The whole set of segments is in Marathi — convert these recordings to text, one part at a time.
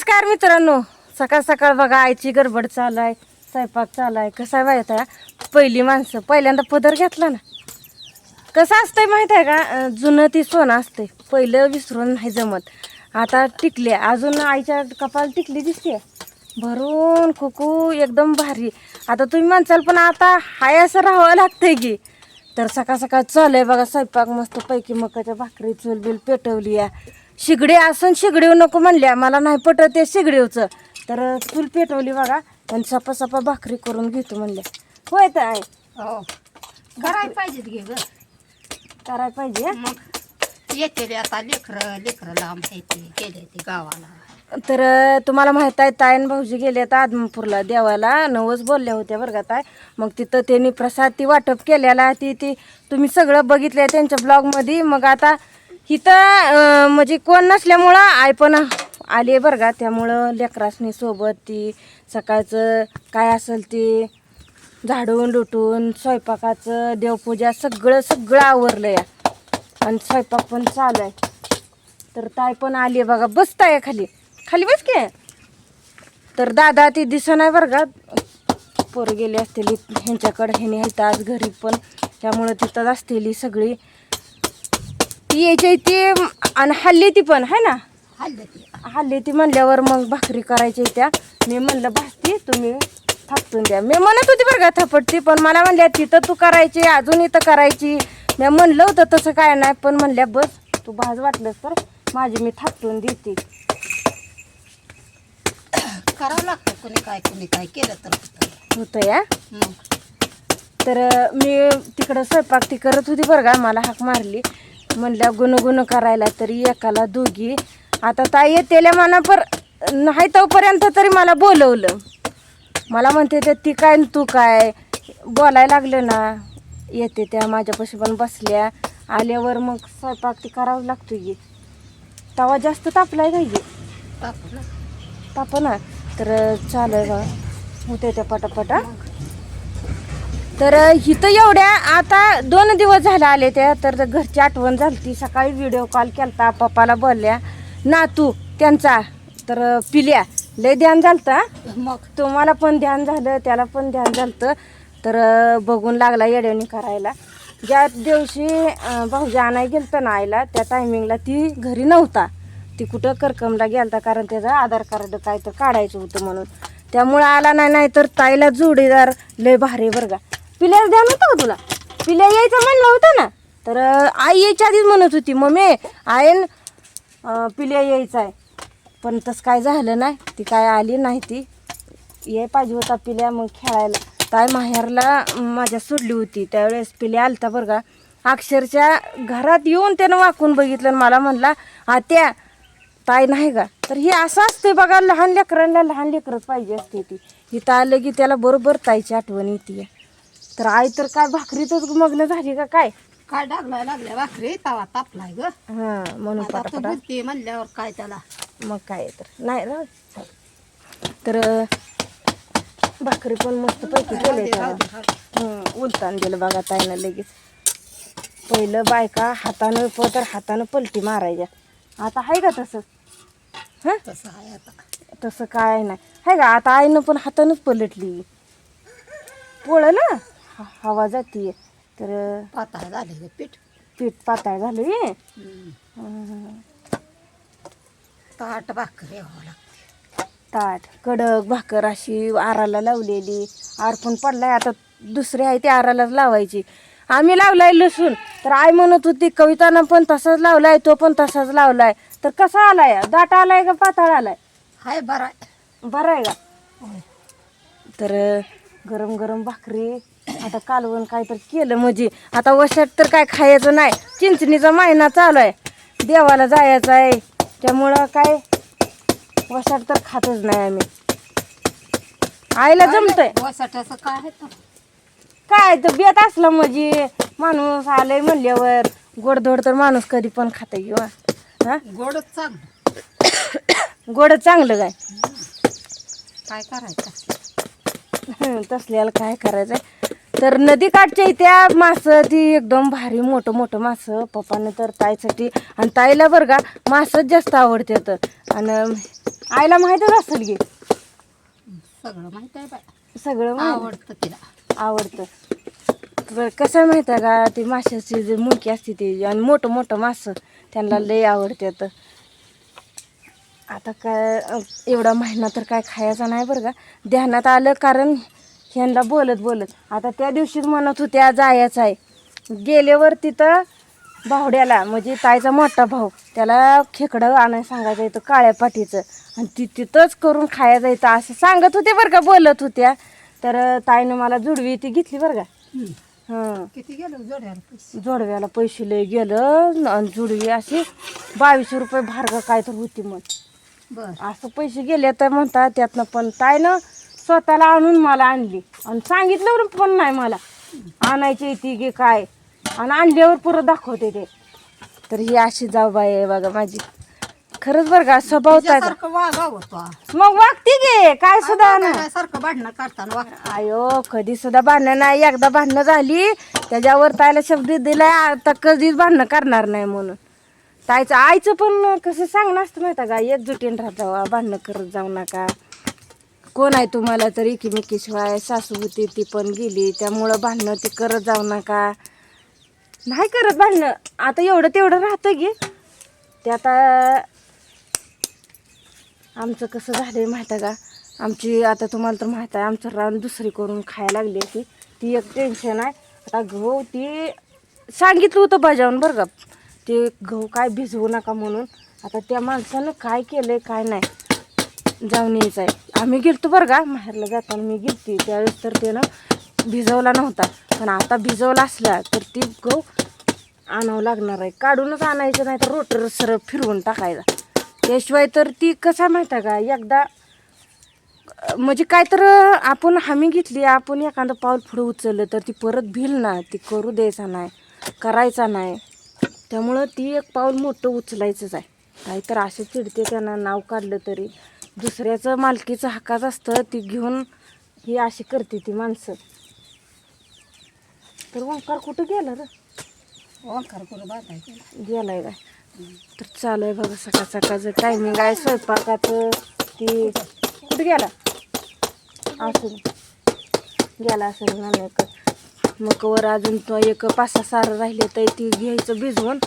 नमस्कार मित्रांनो. सकाळ सकाळ बघा आईची गडबड चालू आहे स्वयंपाक चालू आहे कसं आहे माहीत आहे पहिली माणसं पहिल्यांदा पदर घेतला ना. कसं असतंय माहीत आहे का? जुनं ती सोनं असते पहिलं विसरून नाही जमत. आता टिकले अजून आईच्या कपाल टिकली दिसते भरून खुकू एकदम भारी. आता तुम्ही म्हणसाल पण आता हाय असं राहावं लागतंय की. तर सकाळ सकाळ चालू आहे बघा स्वयंपाक मस्त पैकी मकाच्या भाकरी चुलबिल पेटवली आहे. शिगडी असून शिगडीव नको म्हणल्या. मला नाही पटत ते शिगडीवचं. तर चूल पेटवली बघा. आणि सपा सपा भाकरी करून घेतो म्हणल्या. होय तर आहे हो. करायला पाहिजेत घे ग. करायला पाहिजे? मग येते रे आता लेकरं लेकरं लांब आहे ते गेले ते गावाला. तर तुम्हाला माहीत आहे ताईन भाऊजी गेले तर आदमापूरला देवाला. नवस बोलल्या होत्या बरं का ताय मग तिथं त्यांनी प्रसाद ती वाटप केलेला ती ती तुम्ही सगळं बघितलंय त्यांच्या ब्लॉगमध्ये मग आता इथं अं, म्हणजे कोण नसल्यामुळं आई पण आली आहे बरं का. त्यामुळं लेकरासनी सोबत ती सकाळचं काय असेल ते झाडून लुटून स्वयंपाकाचं देवपूजा सगळं सगळं आवरलं या आणि स्वयंपाक पण चालू आहे. तर ताई पण आली आहे बघा. बसताय खाली. खाली बस की. तर दादा ती दिसत नाही बरं का. पोरं गेली असतेली ह्यांच्याकडे ह्याने आहेत आज घरी पण. त्यामुळं तिथंच असतेली सगळी. ती यायची ती आणि हल्ली ती पण है ना? हल्ले ते. हल्ली ती म्हणल्यावर मग भाकरी करायची त्या. मी म्हणलं भासती तुम्ही थापटून द्या. मी म्हणत होती बरं का थापटती पण मला म्हणल्या तिथं तू करायची अजून इथं करायची. मी म्हणलं होतं तसं काय नाही. पण म्हणल्या बस तू भाज वाटलंस तर माझी मी थापटून देते. करावं लागतं कोणी काय कोणी काय केलं तर होतं. होतं या मग तर मी तिकडं स्वयंपाक ती करत होती बरं का मला हाक मारली. म्हणल्या गुणगुण करायला तरी एकाला दोघी. आता ताई येतेल्या मना पर नाही तोपर्यंत तरी मला बोलवलं. मला म्हणते ते ती काय तू काय? बोलायला लागलं ना. येते त्या माझ्यापाशी पण बसल्या. आल्यावर मग स्वयंपाक ती करावं लागतो की. तवा जास्त तापलाय की ना ताप ना? तर चालेल. होते त्या पटापटा. तर इथं एवढ्या आता दोन दिवस झाले आले त्या तर घरची आठवण झाली ती सकाळी व्हिडिओ कॉल केलता पप्पाला बोलल्या नातू त्यांचा तर पिल्या. लय ध्यान झालतं मग? तुम्हाला पण ध्यान झालं त्याला पण ध्यान झालं तर बघून लागला येड्यानी करायला. ज्या दिवशी भाऊजी आणाय गेलतं ना आईला त्या टायमिंगला ती घरी नव्हता. ती कुठं करकमला गेलता कारण त्याचं आधार कार्ड काय तर काढायचं होतं म्हणून. त्यामुळं आला नाही नाही तर ताईला जोडीदार लय भारी बरं का द्या ध्यान होतं का तुला? पिल्या यायचं म्हणलं होतं ना? तर आई यायच्या आधीच म्हणत होती मम्मी आईन पिल्या यायचं आहे पण तसं काय झालं नाही. ती काय आली नाही ती. ये पाहिजे होता पिल्या मग खेळायला. ताय माहेरला माझ्या सोडली होती. त्यावेळेस पिल्या आलता बरं का. अक्षरशः घरात येऊन त्यानं वाकून बघितलं मला म्हणला आत्या ताई नाही का? तर हे असं असते बघा लहान लेकरांना लहान लेकरच पाहिजे असते ती. इथं आलं की त्याला बरोबर ताईची आठवण येते तर आई तर काय भाकरीतच मग्न झाली का काय? काय डागलाय लागल्या भाकरी? तवा तापलाय ग. हां म्हणून आता तू पटापटा बोलते म्हणल्यावर काय त्याला? मग काय तर. नाही राहू दे. तर भाकरी पण मस्त पैकी केले दे. उलतान दिलं बघा ताईनं लगेच. पहिलं बायका हातानं प तर हातानं पलटी मारायच्या आता आहे का तसं? हं? तसं आहे आता. तसं काय नाही. आहे का आता आईनं पण हातानंच पलटली. पोळं ना? ह- हवा जातीये तर पाताळ झाले पीठ. पीठ पातळ झालं हे. ताट भाकरी लागते ताट कडक भाकर अशी आराला लावलेली. आर पण पडलाय आता दुसरी आहे ती आरालाच लावायची. आम्ही लावलाय लसूण. तर आई म्हणत होती कवितानं पण तसाच लावलाय तो पण तसाच लावलाय. तर कसा आलाय? दाट आलाय का पाताळ आलाय? हाय बरं बरं आहे का. तर गरम गरम भाकरी आता कालवण काय तर केलं म्हणजे. आता वशात तर काय खायचं नाही. चिंचणीचा महिना चालू आहे देवाला जायचं आहे त्यामुळं काय? वशात तर खातच नाही आम्ही. आईला जमतंय. काय आहे तर? काय तर बेत असलं म्हणजे. माणूस आलंय म्हणल्यावर. गोडधोड तर माणूस कधी पण खात किंवा हा? गोडच चांगलं. गोड चांगलं काय? काय करायचं? तसल्याला काय करायचंय? तर नदी काठच्या इथ्या मासं ती एकदम भारी मोठं मोठं मासं. पप्पानं तर ताईसाठी आणि ताईला बरं का मासच जास्त आवडते तर. आणि आईला माहीतच असेल की? सगळं माहीत आहे बाय सगळं माहीत. आवडतं तिला. आवडतं. बरं कसं आहे माहिती आहे का ती माशाची जी मुंकी असते ती आणि मोठं मोठं मासं त्यांना लय आवडतात आता काय एवढा महिना तर काय खायचा नाही बरं का. ध्यानात आलं कारण ह्यांना बोलत बोलत. आता त्या दिवशीच म्हणत होत्या जायचं आहे. गेल्यावर तिथं भावड्याला म्हणजे ताईचा मोठा भाऊ त्याला खेकडं आणायला सांगायचं इथं काळ्या पाठीचं. आणि ती तिथंच करून खाया जायचं असं सांगत होते बरं का बोलत होत्या. तर ताईनं मला जुडवी ती घेतली बरं का. हां. किती गेलो जोडव्याला पैसे लय गेलं आणि जुडवी अशी बावीसशे रुपये भारगा काय तर होती मग असं पैसे गेले तर म्हणतात त्यातनं पण. ताईनं स्वतःला आणून मला आणली. आणि सांगितलं पण नाही मला. आणायची ती गे काय? आणि आणल्यावर परत दाखवते ते. तर ही अशी जाऊ बाई आहे बघा माझी. खरंच बरं का स्वभाव वागावं तो. मग वागते गे काय सुद्धा ना सारखं भांडणं काढताना वाग आयो कधी सुद्धा भांडणं नाही. एकदा भांडणं झाली त्याच्यावर ताईला शब्द दिलाय आता कधीच भांडणं करणार नाही म्हणून. ताईचं आईचं पण कसं सांगणं असतं माहिती का? एकजुटीन राहत भांडणं करत जाऊ नका. कोण आहे तुम्हाला तर एकीमेकीशिवाय सासू होती ती पण गेली. त्यामुळं भांडणं ती करत जाऊ नका. नाही करत भांडणं. आता एवढं तेवढं राहतं की. ते आता आमचं कसं झालंय माहिती आहे का? आमची आता तुम्हाला तर माहीत आहे आमचं रान दुसरी करून खायला लागली ती ती एक टेन्शन आहे. आता गहू ती सांगितलं होतं बजावून बरं का. ते गहू काय भिजवू नका म्हणून. आता त्या माणसानं काय केलंय काय नाही. जाऊन यायचं आहे आम्ही गेलतो बरं का माहेरला जाताना मी गेलती. त्यावेळेस तर त्यानं भिजवला नव्हता. पण आता भिजवला असला तर ती गहू आणावं लागणार आहे. काढूनच आणायचं नाही तर रोटर सरळ फिरवून टाकायचा. त्याशिवाय तर ती कसा माहीत आहे का एकदा म्हणजे काय तर आपण हमी घेतली आपण एखादं पाऊल पुढं उचललं तर ती परत भिल ना ती करू द्यायचा नाही करायचा नाही. त्यामुळं ती एक पाऊल मोठं उचलायचंच आहे. काही तर असे चिडते त्यांना नाव काढलं तरी. दुसऱ्याचं मालकीचं हक्काच असतं ती घेऊन ही अशी करते ती माणसं. तर ओंकार कुठं गेला रे? ओंकार करून बाजायचं गेलाय काय? तर चालू आहे बघा सकाळ सकाळचं टायमिंग आहे स्वयंपाकाचं ती कुठे गेला? असून गेला असेल ना मग वर अजून एक पाच सहा सारं राहिले तर ती घ्यायचं भिजवून.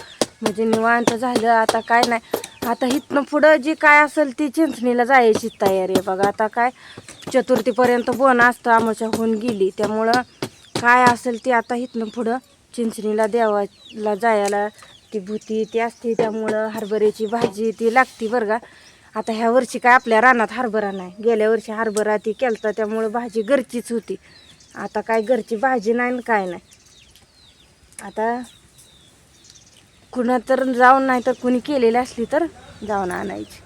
म्हणजे निवांत झालं. आता काय नाही. आता इथनं पुढं जी काय असेल ती चिंचणीला जायची तयारी आहे बघा. आता काय चतुर्थीपर्यंत बोन असतं. आमच्या होऊन गेली. त्यामुळं काय असेल ती आता इथनं पुढं चिंचणीला देवाला जायला ती भूती ती असते. त्यामुळं हरभऱ्याची भाजी ती लागती बरं का. आता ह्या वर्षी काय आपल्या रानात हरभरा नाही. गेल्या वर्षी हरभरा ती केलता. त्यामुळं भाजी घरचीच होती. आता काय घरची भाजी नाही ना काय नाही. आता कुणा तर जाऊन नाही तर कुणी केलेली असली तर जाऊन आणायची.